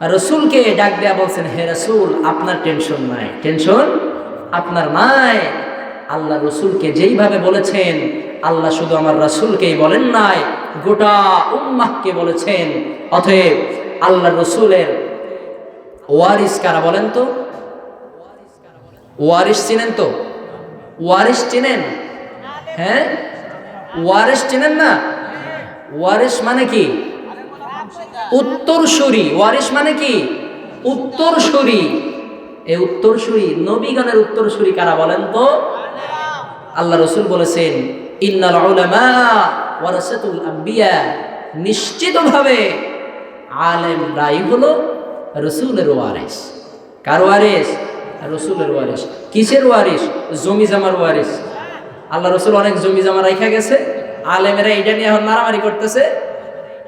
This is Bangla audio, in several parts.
রসুলকে ডাক দেয়া বলছেন, হে রসুল, আপনার টেনশন নাই, টেনশন আপনার নাই। আল্লাহ রসুলকে যেইভাবে বলেছেন, আল্লাহ শুধু আমার রসুলকেই বলেন নাই, গোটা উম্মাহকে বলেছেন। অতএব আল্লাহ রসুলের ওয়ারিস কারা বলেন তো? ওয়ারিস চিনেন তো? ওয়ারিস চিনেন? হ্যাঁ? ওয়ারিস চিনেন না? ওয়ারিস মানে কি? উত্তরসূরি ওয়ারিস মানে কি? উত্তরসূরি। এই উত্তরসূরি, নবীগণের উত্তরসূরি কারা বলেন তো? আল্লাহ রসুল বলেছেন, ইন্নাল উলামা ওয়ারাসাতুল আম্বিয়া। নিশ্চিতভাবে আলেমরাই হলো রসুলের ওয়ারিস কার ওয়ারিস রসুলের ওয়ারিস কিসের ওয়ারিস জমি জামার ওয়ারিস আল্লাহ রসুল অনেক জমি জামা রাখা গেছে। আলেমেরা এটা নিয়ে এখন মারামারি করতেছে।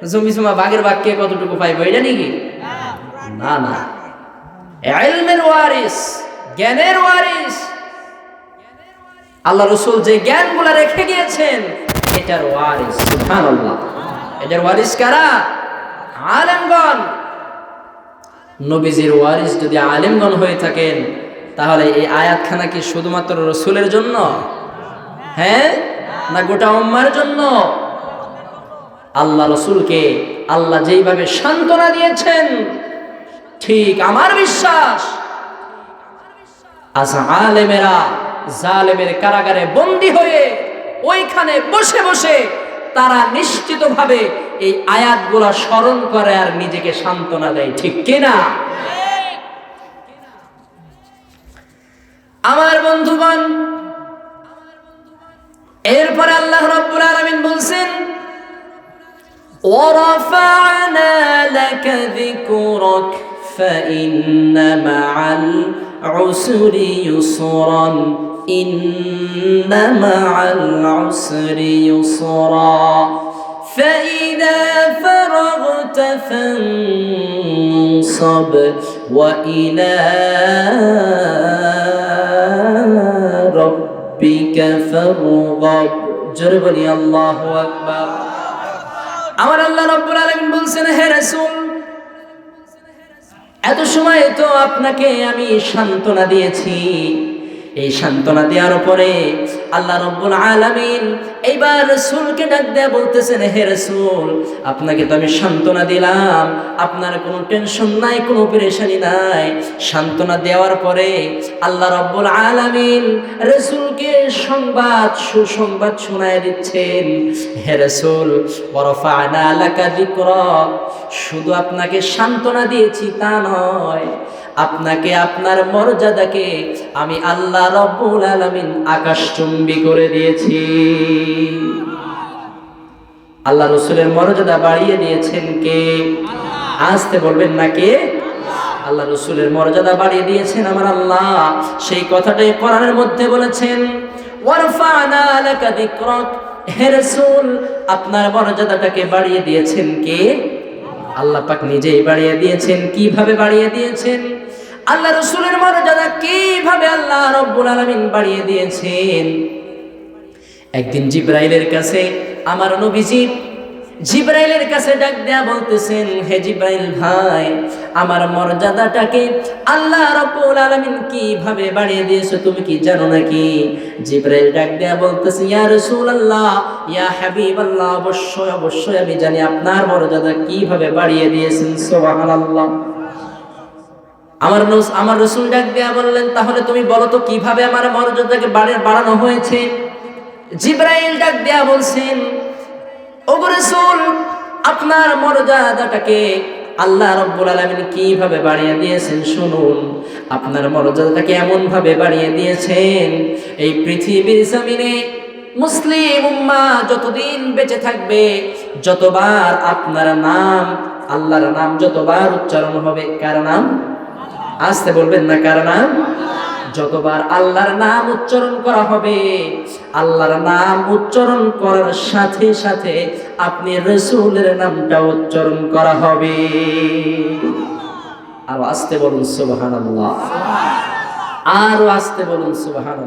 জমি জমা বাঘের বাঘকে কতটুকু পাইবো, এটা নাকি না না। এলমের ওয়ারিস, জ্ঞানের ওয়ারিস। আল্লাহ রসুল যে জ্ঞানগুলা রেখে গিয়েছেন, এটার ওয়ারিস, সুবহানাল্লাহ। এটার ওয়ারিস কারা? আলেমগণ। নবীজির ওয়ারিস যদি আলেমগণ হয়ে থাকেন, তাহলে এই আয়াতখানা কি শুধুমাত্র রসুলের জন্য? হ্যাঁ? না গোটা উম্মার জন্য? আল্লাহ রসুলকে আল্লাহ যেইভাবে সান্ত্বনা দিয়েছেন, ঠিক আমার বিশ্বাস। আজ আলেমেরা জালেমের কারাগারে বন্দী হয়ে ওইখানে বসে বসে তারা নিশ্চিতভাবে এই আয়াতগুলা স্মরণ করে আর নিজেকে সান্ত্বনা দেয়, ঠিক কিনা? আমার বন্ধুগণ, এরপরে আল্লাহ রাব্বুল আলামিন বলছেন ورفعنا لك ذكرك فإن مع العسر يسرا إن مع العسر يسرا. فإذا فرغت فانصب وإلى ربك فارغب. جربني الله أكبر. আমার আল্লাহ রব্বুল আলামিন বলছেন হে রাসূল এত সময় তো আপনাকে আমি সান্ত্বনা দিয়েছি। এই সান্ত্বনা দেওয়ার পরে আল্লাহ রব্বুল আলামিন এইবার রসুলকে ডাক দেয়া বলতেছেন, হে রসুল, আপনাকে তো আমি সান্ত্বনা দিলাম। আপনার কোনো টেনশন নাই, কোনো পেরেশানি নাই। সান্ত্বনা দেওয়ার পরে আল্লাহ রব্বুল আলামিন রসুলকে সংবাদ, সুসংবাদ শোনায় দিচ্ছেন, হে রসুল বরফানা লাকা যিকরাক শুধু আপনাকে সান্ত্বনা দিয়েছি তা নয় আপনাকে আপনার মর্যাদাকে আমি আল্লাহ রব্বুল আলামিন আকাশচুম্বী করে দিয়েছি। আল্লাহ রসুলের মর্যাদা বাড়িয়ে দিয়েছেন কে? আসতে বলবেন না কে? আল্লাহ রসুলের মর্যাদা বাড়িয়ে দিয়েছেন আমার আল্লাহ। সেই কথাটাই কোরআনের মধ্যে বলেছেন আপনার মর্যাদাটাকে বাড়িয়ে দিয়েছেন কে? আল্লাহ পাক নিজেই বাড়িয়ে দিয়েছেন। কীভাবে বাড়িয়ে দিয়েছেন? আল্লাহ রসুলের মর্যাদা কীভাবে আল্লাহ রব্বুল আলামিন বাড়িয়ে দিয়েছেন? একদিন জিব্রাইলের কাছে, আমার নবীজি জিব্রাইলের কাছে ডাক দেয়া বলতেছেন, হে জিব্রাইল ভাই, আমার মর্যাদাটাকে আল্লাহ রব্বুল আলামিন কীভাবে বাড়িয়ে দিয়েছ তুমি কি জানো নাকি? জিব্রাইল ডাক দেয়া বলতেছে, ইয়া রাসূলুল্লাহ, ইয়া হাবিবাল্লাহ, অবশ্যই অবশ্যই আমি জানি আপনার মর্যাদা কীভাবে বাড়িয়ে দিয়েছেন, সুবহানাল্লাহ। আমার আমার রসুল ডাক দেয়া বললেন, তাহলে তুমি বলো তো কীভাবে আমার মর্যাদাকে বাড়ে- বাড়ানো হয়েছে? জিব্রাইল ডাক দেয়া বলছেন, ওগো রসুল, আপনার মর্যাদাটাকে আল্লাহ রব্বুল আলামিন কীভাবে বাড়িয়ে দিয়েছেন শুনুন। আপনার মর্যাদাটাকে এমন ভাবে বাড়িয়ে দিয়েছেন, এই পৃথিবীর জমিনে মুসলিম উম্মা যতদিন বেঁচে থাকবে, যতবার আপনার নাম, আল্লাহর নাম যতবার উচ্চারণ হবে, কার নাম? আসতে বলবেন না, কার নাম? যতবার আল্লাহর নাম উচ্চারণ করা হবে, আল্লাহর নাম উচ্চারণ করার সাথে সাথে আপনি রসুলের নামটা উচ্চারণ করা হবে। আর আসতে বলুন সুবাহান আরও আসতে বলুন সুবাহান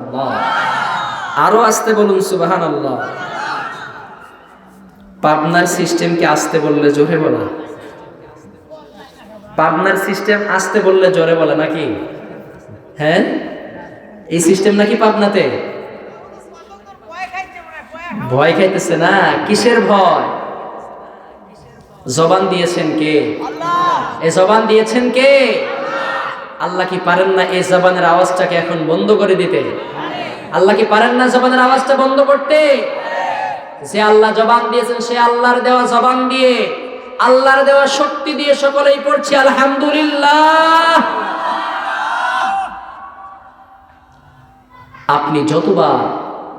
আরও আসতে বলুন সুবাহান পাবনার সিস্টেমকে আসতে বললে জোরে বলা। পাবনার সিস্টেম আসতে বললে জোরে বলে নাকি? হ্যাঁ? এই সিস্টেম নাকি পাবনাতে? ভয় খাইতেছে না? কিসের ভয়? জবান দিয়েছেন কে? এ জবান দিয়েছেন কে? আল্লাহ কি পারেন না এই জবানের আওয়াজটাকে এখন বন্ধ করে দিতে? আল্লাহ কি পারেন না জবানের আওয়াজটা বন্ধ করতে? যে আল্লাহ জবান দিয়েছেন, সে আল্লাহর দেওয়া জবান দিয়ে আল্লাহর দেওয়া শক্তি দিয়ে সকলেই পড়ছি, আলহামদুলিল্লাহ। আপনি যতবার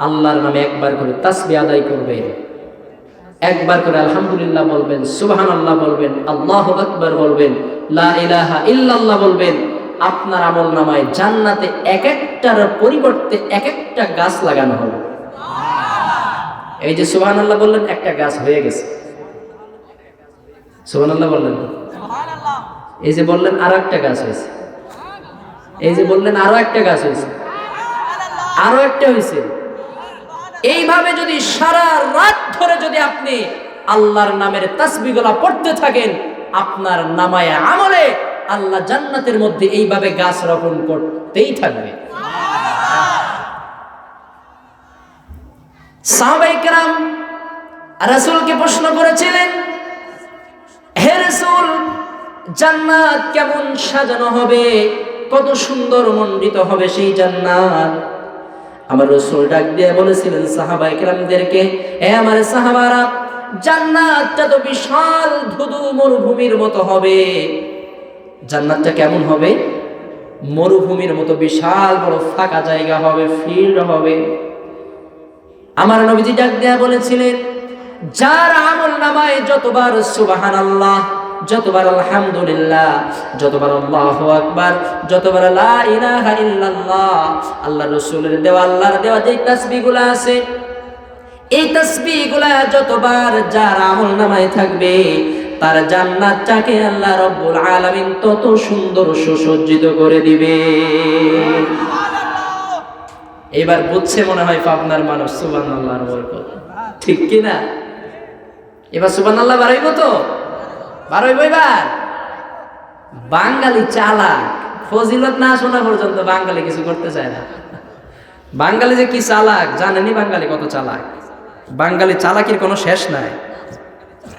আল্লাহর নামে একবার করে তাসবি আদায় করবেন, একবার করে আলহামদুলিল্লাহ বলবেন সুবহান আল্লাহ বলবেন, আল্লাহ আকবার বলবেন, লা ইলাহা ইল্লাল্লাহ বলবেন, আপনার আমল নামায় জান্নাতে এক একটার পরিবর্তে এক একটা গাছ লাগানো হবে। এই যে সুবহান আল্লাহ বললেন, একটা গাছ হয়ে গেছে। আল্লাহ বললেন। এই যে বললেন আরও একটা গাছ হয়েছে। এই যে বললেন আরও একটা গাছ হয়েছে। আরও একটা হয়েছে। এইভাবে যদি সারা রাত ধরে যদি আপনি আল্লাহর নামের তাসবিগুলা পড়তে থাকেন আপনার নামায় আমলে আল্লাহ জান্নাতের মধ্যে এইভাবে গাছ রোপণ করতেই থাকবে। সাহাবাইকরাম রাসুলকে প্রশ্ন করেছিলেন হে রাসূল, জান্নাত কেমন সাজানো হবে? কত সুন্দর মণ্ডিত হবে সেই জান্নাত। আমার রসুল ডাক দিয়ে বলেছিলেন সাহাবা একরামদেরকে এ আমার সাহাবারা, জান্নাতটা তো বিশাল ধুধু মরুভূমির মতো হবে। জান্নাতটা কেমন হবে? মরুভূমির মতো বিশাল বড় ফাঁকা জায়গা হবে, ফিল্ড হবে। আমার নবীজি ডাক দেয়া বলেছিলেন যার আমল নামায় যতবার সুবাহান আল্লাহ যতবার আলহামদুলিল্লাহ, যতবার আল্লাহ আকবার, যতবার লা ইলাহা ইল্লাল্লাহ আল্লাহ রসুলের দেওয়া, আল্লাহর দেওয়া যে তাসবিগুলো আছে, এই তাসবিগুলা যতবার যার আমল নামায় থাকবে, তার জান্নাতটাকে আল্লাহ রব্বুল আলামিন তত সুন্দর সুসজ্জিত করে দিবে। এবার বুঝছে মনে হয় পাবনার মানুষ সুবান আল্লাহর বরকত। ঠিক কি না এবার সুবান আল্লাহ বাড়াইব তো? বাড়াইব এবার? বাঙালি চালাক, ফজিলত না শোনা পর্যন্ত বাঙালি কিছু করতে চায় না। বাঙালি যে কি চালাক জানেনি বাঙালি কত চালাক। বাঙালি চালাকির কোনো শেষ নাই।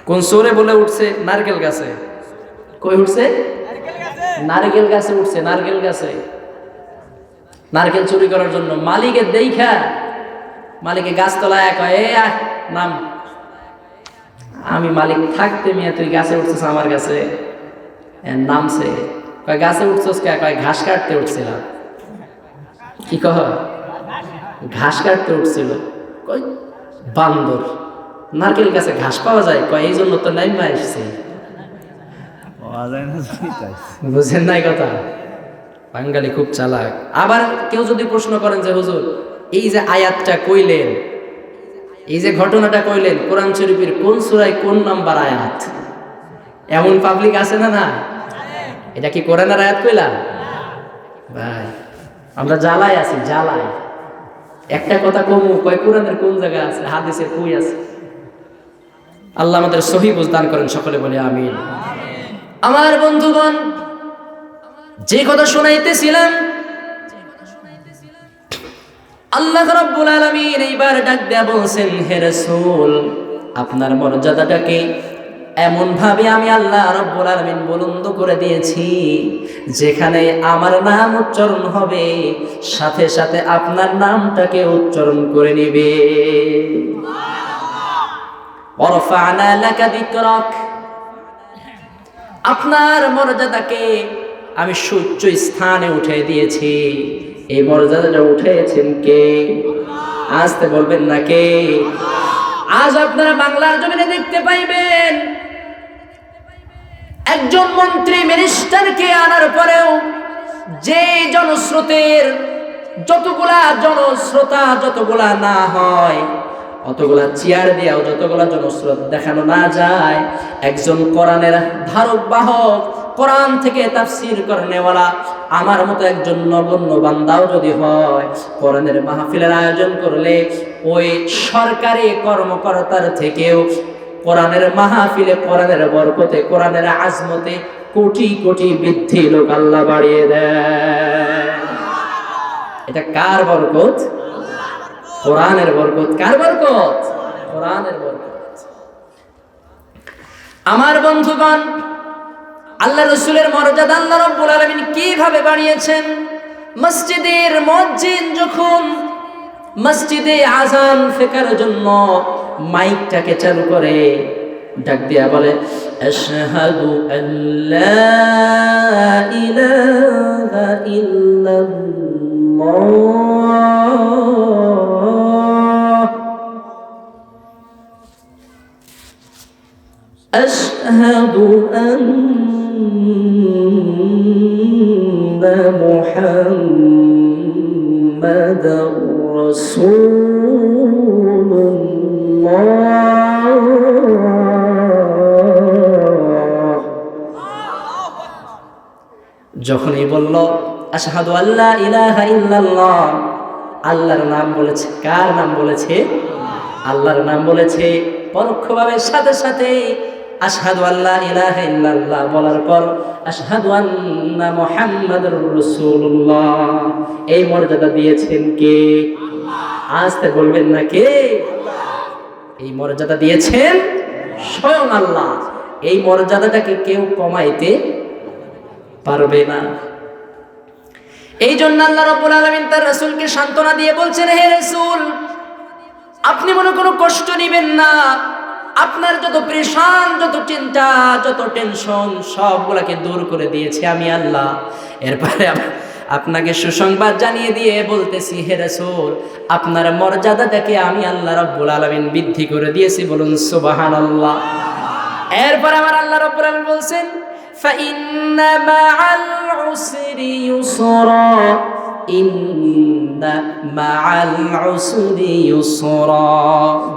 কোন সোরে বলে উঠছে? নারকেল গাছে। কই উঠছে? নারকেল গাছে উঠছে, নারকেল গাছে। নারকেল চুরি করার জন্য মালিকের দেখা মালিকে গাছতলায় এক এ নাম আমি মালিক থাকতে মিয়া তুই গাছে উঠছিস আমার গাছে? এ, নামছে কয় গাছে উঠছিস কে? কয় ঘাস কাটতে উঠছিলাম। কি কহ? ঘাস কাটতে উঠছিল। কই বান্দর। নারকেল গাছে ঘাস পাওয়া যায়? কয় এই জন্য তো নাইমা এসছে। বুঝেন নাই কথা? বাঙালি খুব চালাক। আবার কেউ যদি প্রশ্ন করেন যে হুজুর এই যে আয়াতটা কইলেন এই যে ঘটনাটা কইলেন কোরআন শরীফের কোন সুরায় কোন নাম্বার আয়াত? এমন পাবলিক আছে না না এটা কি কোরআনের আয়াত কইলাম? ভাই আমরা জ্বালায় আছি জ্বালায়। একটা কথা কমু কয় কোরআনের কোন জায়গায় আছে? হাদিসের কই আছে? আল্লাহ আমাদের সহি বুঝদান করেন সকলে বলে আমিন। আমার বন্ধুগণ যে কথা শোনাইতেছিলাম আল্লাহ রাব্বুল আলামিন এইবার ডাক দেয়া বলছেন, হে রাসূল, আপনার মর্যাদাটাকে এমন ভাবে আমি আল্লাহ রাব্বুল আলামিন বুলন্দ করে দিয়েছি, যেখানে আমার নাম উচ্চারণ হবে, সাথে সাথে আপনার নামটাকে উচ্চারণ করে নিবে। আপনার মর্যাদাকে আমি সুচ্চ স্থানে উঠে দিয়েছি। এই মর্যাদাটা উঠেছেন কে? আসতে বলবেন না কে? আজ আপনারা বাংলার জমিনে দেখতে পাইবেন, একজন মন্ত্রী মিনিস্টারকে আনার পরেও যে জনস্রোতের যতগুলা জনশ্রোতা যতগুলা না হয়, অতগুলা চেয়ার দিয়াও যতগুলা জনস্রোত দেখানো না যায়, একজন কোরআনের ধারক বাহক কোরআন থেকে তাফসির করেনেওয়ালা আমার মতো একজন নগণ্য বান্দাও যদি হয়, কোরআনের মাহফিলের আয়োজন করলে ওই সরকারি কর্মকর্তার থেকেও কোরআনের মাহফিলে কোরআনের বরকতে, কোরআনের আজমতে কোটি কোটি বৃদ্ধি লোক আল্লাহ বাড়িয়ে দেয়। এটা কার বরকত? কোরআনের বরকত। কার বরকত? কোরআনের বরকত। আমার বন্ধুগণ আল্লাহ রসুলের মর্যাদা আল্লাহ রব্বুল আলমিন কীভাবে বানিয়েছেন? মসজিদের মসজিদ যখন মসজিদে আজান ফেকার জন্য মাইকটাকে চালু করে, ডাক দিয়া বলে, আশহাদু আল্লা ইলাহা ইল্লাল্লাহ। আশহাদু আন্না محمد رسول الله যখনই বলল আশহাদু আল্লাহ ইলাহা ইল্লাল্লাহ আল্লাহর নাম বলেছে কার নাম বলেছে আল্লাহর নাম বলেছে পরোক্ষভাবে সাথে সাথে আশহাদু আল্লাহ ইলাহা ইল্লাল্লাহ বলার পর আশহাদু আন্না মুহাম্মাদুর রাসূলুল্লাহ। এই মর্যাদা দিয়েছেন কে? আসতে বলবেন না কে? এই মর্যাদা দিয়েছেন স্বয়ং আল্লাহ। এই মর্যাদাটাকে কেউ কমাইতে পারবে না। এই জন্য আল্লাহ রাব্বুল আলামিন তার রাসূলকে সান্ত্বনা দিয়ে বলছেন, হে রাসূল, আপনি মনে কোনো কষ্ট নেবেন না। আপনার যত প্রেশান যত চিন্তা যত টেনশন সবগুলাকে দূর করে দিয়েছি আমি আল্লাহ এরপরে আপ- আপনাকে সুসংবাদ জানিয়ে দিয়ে বলতেছি হে রাসূল আপনার মর্যাদাটাকে আমি আল্লাহ রাব্বুল আলামিন বৃদ্ধি করে দিয়েছি বলুন সুবহানাল্লাহ এরপর আমার আল্লাহ রাব্বুল আলামিন বলছেন فإن مع العسر يسرا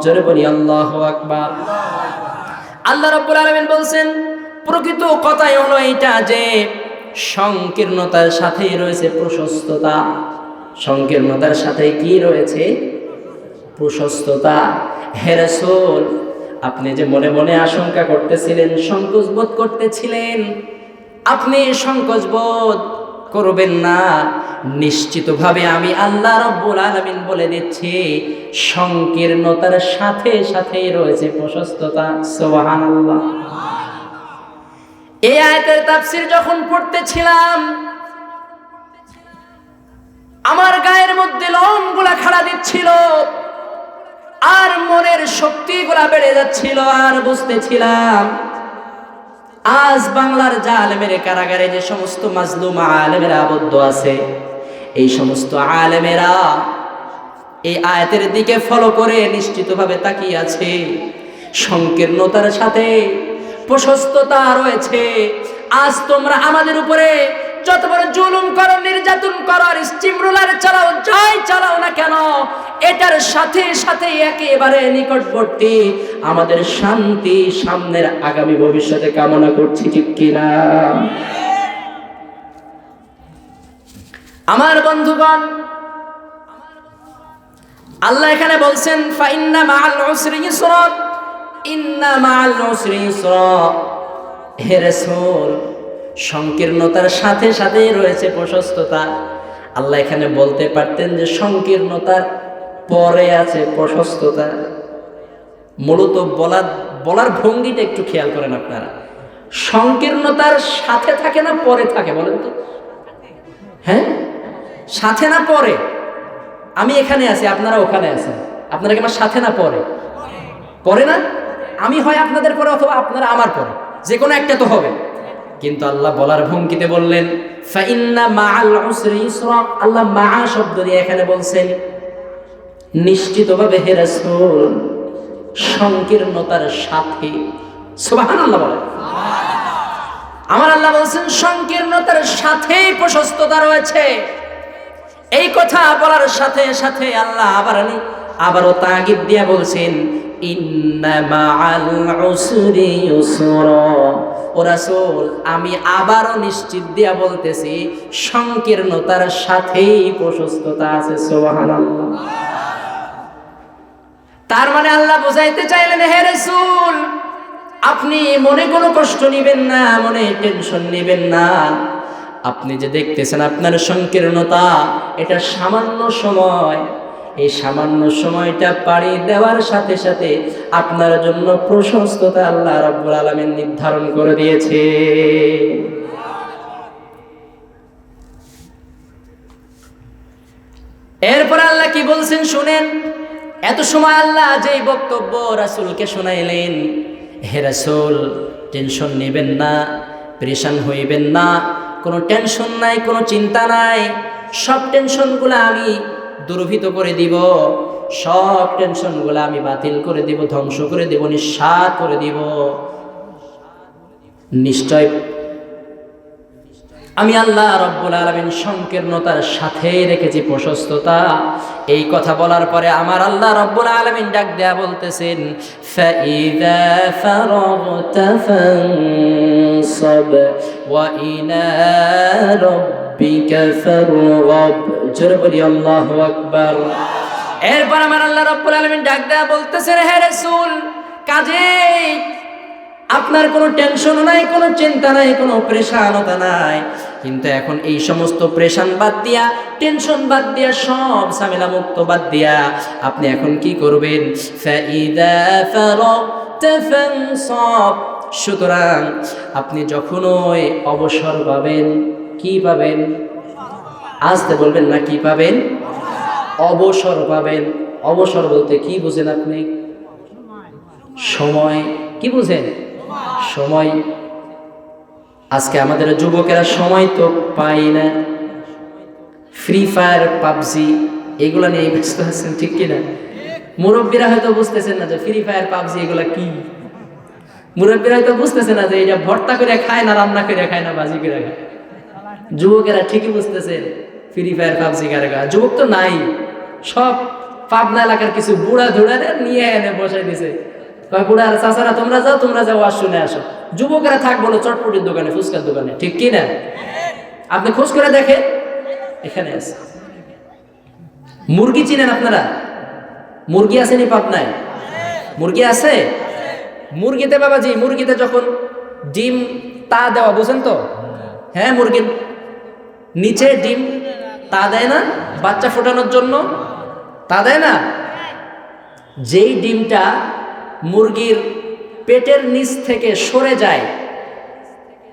জোরে বলি, আল্লাহ আকবার। আল্লাহ রব্বুল আলমিন বলছেন, প্রকৃত কথাই হলো এটা যে সংকীর্ণতার সাথে রয়েছে প্রশস্ততা। সংকীর্ণতার সাথে কি রয়েছে? প্রশস্ততা। হেরাসোল আপনি যে মনে মনে আশঙ্কা করতেছিলেন সংকোচবোধ করতেছিলেন, আপনি সংকোচবোধ করবেন না। নিশ্চিতভাবে আমি আল্লাহ রব্বুল আলামিন বলে দিচ্ছি, সংকীর্ণতার সাথে সাথেই রয়েছে প্রশস্ততা। সুবহানাল্লাহ। এই আয়াতের তাফসীর যখন পড়তেছিলাম, আমার গায়ের মধ্যে লোমগুলা খাড়া দিচ্ছিল আর মনের শক্তিগুলা বেড়ে যাচ্ছিল আর বুঝতেছিলাম আজ বাংলার জালেমের কারাগারে যে সমস্ত মাজলুম আলেমেরা আবদ্ধ আছে, এই সমস্ত আলেমেরা এই আয়াতের দিকে ফলো করে নিশ্চিতভাবে তাকিয়ে আছে। সংকীর্ণতার সাথে প্রশস্ততা রয়েছে। আজ তোমরা আমাদের উপরে যত বড় জুলুম করো, নির্যাতন করো চালাও চালাও না কেন, এটার সাথে সাথে একেবারে নিকটবর্তী আমাদের শান্তি সামনের আগামী ভবিষ্যতে কামনা করছি, ঠিক কিনা? আমার বন্ধুগণ, আল্লাহ এখানে বলছেন, ফাইন্না ইন্না মাআল উসরি ইসরা। হে রাসূল সংকীর্ণতার সাথে সাথে রয়েছে প্রশস্ততা। আল্লাহ এখানে বলতে পারতেন যে সংকীর্ণতার পরে আছে প্রশস্ততা। মূলত বলার বলার ভঙ্গিটা একটু খেয়াল করেন আপনারা। সংকীর্ণতার সাথে থাকে না পরে থাকে, বলেন তো। হ্যাঁ? সাথে না পরে? আমি এখানে আছি, আপনারা ওখানে আছেন। আপনারা কি আমার সাথে না পরে? পরে না? আমি হয় আপনাদের পরে অথবা আপনারা আমার পরে। যে কোনো একটা তো হবে। কিন্তু আল্লাহ বলার ভঙ্গিতে বললেন আল্লাহ মা শব্দ দিয়ে এখানে বলছেন, নিশ্চিতভাবে হে রাসূল, সংকীর্ণতার সাথে। সুবহানাল্লাহ বলেন। আমার আল্লাহ বলছেন, সংকীর্ণতার সাথেই প্রশস্ততা রয়েছে। এই কথা বলার সাথে সাথে আল্লাহ আবার আবারও তাগিদ দিয়া বলছেন, ইন্না মাআল ও রাসূল, আমি আবারও নিশ্চিত দিয়া বলতেছি, সংকীর্ণতার সাথেই প্রশস্ততা আছে, সুবহানাল্লাহ। তার মানে আল্লাহ বোঝাইতে চাইলেন, হে রাসূল, আপনি মনে কোনো কষ্ট নেবেন না, মনে টেনশন নেবেন না। আপনি যে দেখতেছেন আপনার সংকীর্ণতা, এটা সামান্য সময় এই সামান্য সময়টা পাড়ি দেওয়ার সাথে সাথে আপনার জন্য প্রশস্ততা আল্লাহ রাব্বুল আলামিন নির্ধারণ করে দিয়েছে। এরপর আল্লাহ কি বলছেন শুনেন, এত সময় আল্লাহ যেই বক্তব্য রাসুলকে শোনাইলেন, হে রাসূল, টেনশন নেবেন না, পরেশান হইবেন না, কোনো টেনশন নাই, কোনো চিন্তা নাই, সব টেনশনগুলো আমি দুর্ভিত করে দিব, সব টেনশনগুলো আমি বাতিল করে দিব, ধ্বংস করে দিব, নিঃস্বাদ করে দিব। নিশ্চয় আমি আল্লাহ রব্বুল আলমিন সংকীর্ণতার সাথেই রেখেছি প্রশস্ততা। এই কথা বলার পরে আমার আল্লাহ রব্বুল আলমিন ডাক দেয়া বলতেছেন জোরে বলি, আল্লাহ আকবর। এরপর আমার আল্লাহ রব্বুল আলমিন ডাক দেয়া বলতেছেন হ্যাঁ রসুল, কাজে আপনার কোনো টেনশন নাই, কোনো চিন্তা নাই, কোনো প্রেশানতা নাই। কিন্তু এখন এই সমস্ত প্রেশান বাদ দিয়া টেনশন বাদ দিয়া, সব ঝামেলা মুক্ত বাদ দিয়া আপনি এখন কি করবেন? সুতরাং আপনি যখনই অবসর পাবেন, কি পাবেন? আসতে বলবেন না কি পাবেন? অবসর পাবেন। অবসর বলতে কি বুঝেন আপনি? সময়। কি বুঝেন? সময়। আজকে আমাদের যুবকেরা সময় তো পাই না। ফ্রি ফায়ার পাবজি, এগুলা নিয়ে ব্যস্ত আছেন, ঠিক কিনা? মুরব্বীরা হয়তো বুঝতেছেন না যে ফ্রি ফায়ার পাবজি এগুলা কি? মুরব্বীরা হয়তো বুঝতেছে না যে এটা ভর্তা করে খায় না, রান্না করে খায় না, বাজি করে খায়। যুবকেরা ঠিকই বুঝতেছেন ফ্রি ফায়ার পাবজি কারে খায় যুবক তো নাই। সব পাবনা এলাকার কিছু বুড়া ধুড়ারে নিয়ে এনে বসাই দিছে। কয় চাচারা, তোমরা যাও তোমরা যাও আর শুনে আসো। যুবকেরা থাক বলো চটপটির দোকানে, ফুচকার দোকানে, ঠিক কি না? আপনি খোঁজ করে দেখে এখানে আছে। মুরগি চিনেন আপনারা? মুরগি আসেনি পাবনায়? মুরগি আছে? মুরগিতে বাবাজি, মুরগিতে যখন ডিম তা দেওয়া, বুঝেন তো? হ্যাঁ মুরগির নিচে ডিম তা দেয় না, বাচ্চা ফোটানোর জন্য তা দেয় না? যেই ডিমটা মুরগির পেটের নিচ থেকে সরে যায়।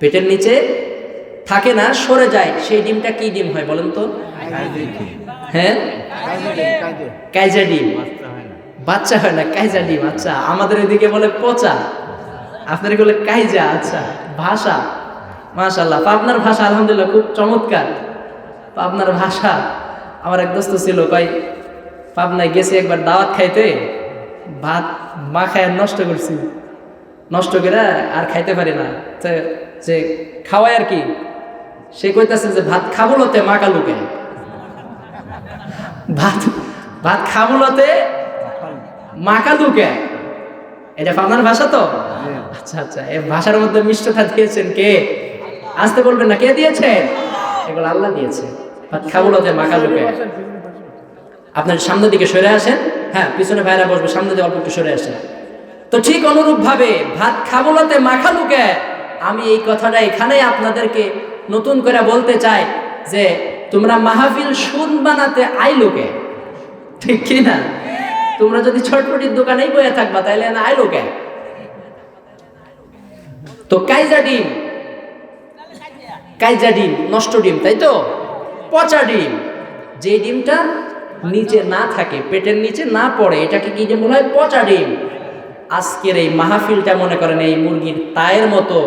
পেটের নিচে থাকে না, সরে যায়। সেই ডিমটা কি ডিম হয় বলেন তো? হ্যাঁ? কাইজা ডিম। বাচ্চা হয় না, কাইজা ডিম আচ্ছা। আমাদের এদিকে বলে পচা। আপনার বলে কাইজা আচ্ছা। ভাষা। মাশাল্লাহ পাবনার ভাষা আলহামদুলিল্লাহ খুব চমৎকার। পাবনার ভাষা, আমার এক দোস্ত ছিল, কয়, পাবনায় গেছি একবার দাওয়াত খাইতে। ভাত মা খায় নষ্ট করছি। নষ্ট করে আর খাইতে পারি না। যে খাওয়াই আর কি, সে কইতাছে যে ভাত খাবলতে মা কালুকে ভাত ভাত খাবলতে মা কালুকে এটা পাবনার ভাষা তো? আচ্ছা আচ্ছা এই ভাষার মধ্যে মিষ্টতা দিয়েছেন কে? আসতে বলবেন না, কে দিয়েছেন? এগুলো আল্লাহ দিয়েছে। ভাত খাবলতে মা কালুকে আপনার সামনের দিকে সরে আসেন। হ্যাঁ পিছনে ভাইরা বসবে, সামনে দিয়ে অল্প একটু সরে আসেন তো ঠিক অনুরূপ ভাবে ভাত খাবলতে মাখালুকে আমি এই কথাটা এখানে আপনাদেরকে নতুন করে বলতে চাই যে, তোমরা মাহফিল সুন বানাতে আইলোকে ঠিক কি না? তোমরা যদি ছটপটির দোকানেই বয়ে থাকবা, তাইলে না আইলোকে তো কাইজা ডিম কাইজা ডিম, নষ্ট ডিম, তাই তো? পচা ডিম, যে ডিমটা নিচে না থাকে, পেটের নিচে না পড়ে, এটাকে কি যে বলা হয় পচা ডিম। আজকের এই মাহফিলটা মনে করেন এই মুরগির তায়ের মতো।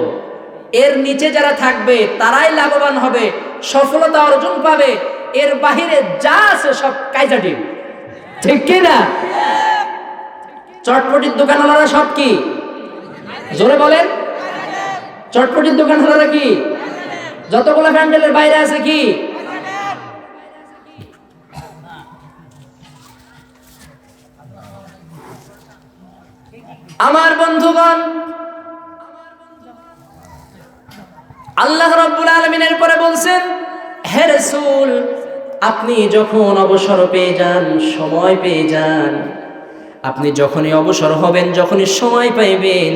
এর নিচে যারা থাকবে, তারাই লাভবান হবে, সফলতা অর্জন পাবে, এর বাহিরে যা আছে সব কাইজা ডিম। ঠিক কি না? চটপটির দোকানওয়ালারা সব কি? জোরে বলেন। চটপটির দোকানওয়ালারা কি? যতগুলো প্যান্ডেলের বাইরে আছে কি? আমার বন্ধুগণ, আল্লাহ রব্বুল আলমিনের পরে বলছেন, হে রসুল, আপনি যখন অবসর পেয়ে যান, সময় পেয়ে যান, আপনি যখনই অবসর হবেন, যখনই সময় পাইবেন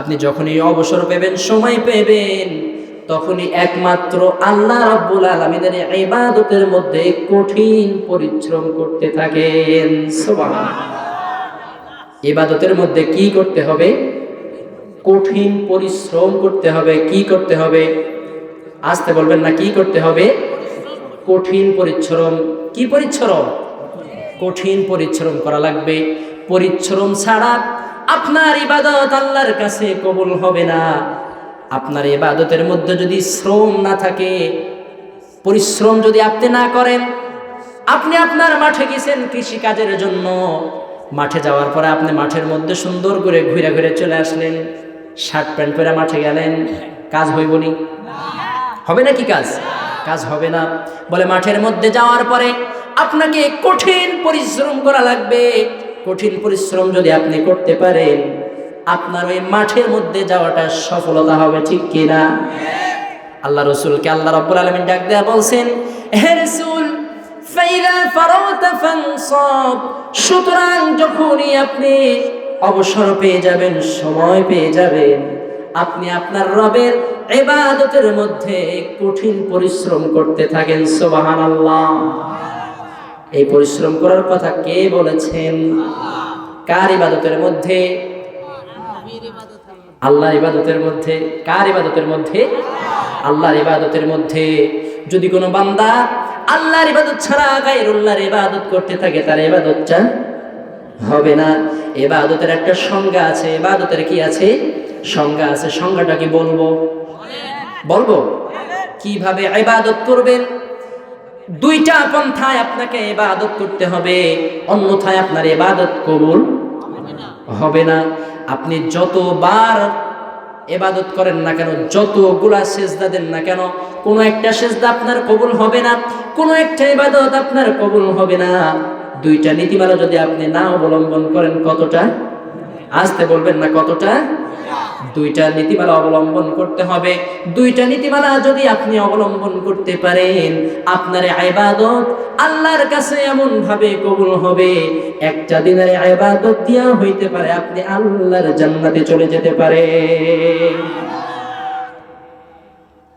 আপনি যখনই অবসর পেবেন সময় পেবেন তখনই একমাত্র আল্লাহ রাব্বুল আলামিনের ইবাদতের মধ্যে কঠিন পরিশ্রম করতে থাকেন। সুবহানাল্লাহ। ইবাদতের মধ্যে কি করতে হবে? কঠিন পরিশ্রম করতে হবে। কি করতে হবে? আসতে বলবেন না, কি করতে হবে? কঠিন পরিশ্রম। কি পরিশ্রম? কঠিন পরিশ্রম করা লাগবে। পরিশ্রম ছাড়া আপনার ইবাদত আল্লাহর কাছে কবুল হবে না। আপনার ইবাদতের মধ্যে যদি শ্রম না থাকে, পরিশ্রম যদি আপনি না করেন, আপনি আপনার মাঠে গেছেন কৃষি কাজের জন্য। মাঠে যাওয়ার পরে আপনি মাঠের মধ্যে সুন্দর করে ঘুরে ঘুরে চলে আসলেন, শার্ট প্যান্ট পরে মাঠে গেলেন, কাজ হইবনি হবে না কি কাজ? কাজ হবে না। বলে মাঠের মধ্যে যাওয়ার পরে আপনাকে কঠিন পরিশ্রম করা লাগবে। কঠিন পরিশ্রম যদি আপনি করতে পারেন আপনার ওই মাঠের মধ্যে যাওয়াটা সফলতা হবে ঠিক কিনা? আল্লাহ রসুলকে আল্লাহ রব্বুল আলমিন ডাক দেয়া বলছেন, হে রসুল সুতরাং যখনই আপনি অবসর পেয়ে যাবেন, সময় পেয়ে যাবেন, আপনি আপনার রবের ইবাদতের মধ্যে কঠিন পরিশ্রম করতে থাকেন, সুবহানাল্লাহ। এই পরিশ্রম করার কথা কে বলেছেন? কার ইবাদতের মধ্যে? আল্লাহর ইবাদতের মধ্যে, কার ইবাদতের মধ্যে? আল্লাহর ইবাদতের মধ্যে। যদি কোনো বান্দা আল্লাহর ইবাদত ছাড়া গায়রুল্লাহর ইবাদত করতে থাকে, তার ইবাদতটা হবে না। এবাদতের একটা সংজ্ঞা আছে। ইবাদতের কি আছে? সংজ্ঞা আছে, সংজ্ঞাটা কি বলব? বলব? কীভাবে ইবাদত করবেন? দুইটা পন্থায় আপনাকে এবাদত করতে হবে, অন্যথায় আপনার ইবাদত কবুল হবে না। আপনি যতবার এবাদত করেন না কেন, যতগুলা সেজদা দেন না কেন, কোনো একটা সেজদা আপনার কবুল হবে না, কোনো একটা ইবাদত আপনার কবুল হবে না। দুইটা নীতিমালা যদি আপনি না অবলম্বন করেন কতটা? আসতে বলবেন না কতটা? দুইটা নীতিমালা অবলম্বন করতে হবে। দুইটা নীতিমালা যদি আপনি অবলম্বন করতে পারেন, আপনার আইবাদত আল্লাহর কাছে এমন ভাবে কবুল হবে। একটা দিনের আইবাদত দিয়া হইতে পারে, আপনি আল্লাহর জান্নাতে চলে যেতে পারে